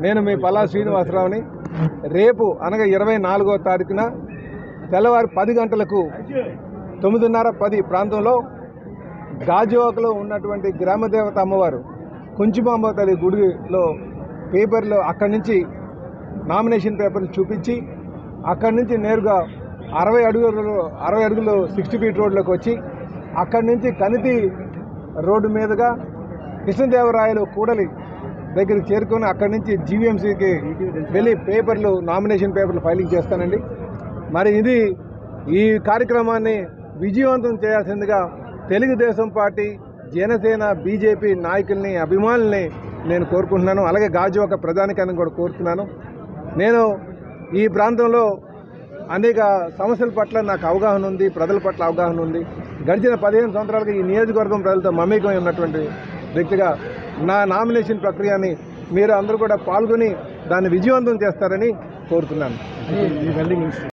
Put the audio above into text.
నేను మీ పల్లా శ్రీనివాసరావుని రేపు అనగా ఇరవై నాలుగో తారీఖున తెల్లవారు పది గంటలకు తొమ్మిదిన్నర పది ప్రాంతంలో గాజువాకలో ఉన్నటువంటి గ్రామదేవత అమ్మవారు కుంచుమాంబ తల్లి గుడిలో పేపర్లో అక్కడి నుంచి నామినేషన్ పేపర్లు చూపించి అక్కడి నుంచి నేరుగా అరవై అడుగులు అరవై అడుగులు సిక్స్టీ ఫీట్ రోడ్లోకి వచ్చి అక్కడి నుంచి కనితి రోడ్డు మీదుగా కృష్ణదేవరాయలు కూడలి దగ్గరికి చేరుకొని అక్కడి నుంచి జీవీఎంసీకి వెళ్ళి పేపర్లు నామినేషన్ పేపర్లు ఫైలింగ్ చేస్తానండి. మరి ఇది ఈ కార్యక్రమాన్ని విజయవంతం చేయాల్సిందిగా తెలుగుదేశం పార్టీ జనసేన బీజేపీ నాయకుల్ని అభిమానుల్ని నేను కోరుకుంటున్నాను. అలాగే గాజు ఒక ప్రధానికాన్ని కూడా కోరుతున్నాను. నేను ఈ ప్రాంతంలో అనేక సమస్యల పట్ల నాకు అవగాహన ఉంది ప్రజల పట్ల అవగాహన ఉంది. గడిచిన పదిహేను సంవత్సరాలుగా ఈ నియోజకవర్గం ప్రజలతో మమేకమై ఉన్నటువంటి వ్యక్తిగా నా నామినేషన్ ప్రక్రియని మీరు అందరూ కూడా పాల్గొని దాన్ని విజయవంతం చేస్తారని కోరుతున్నాను.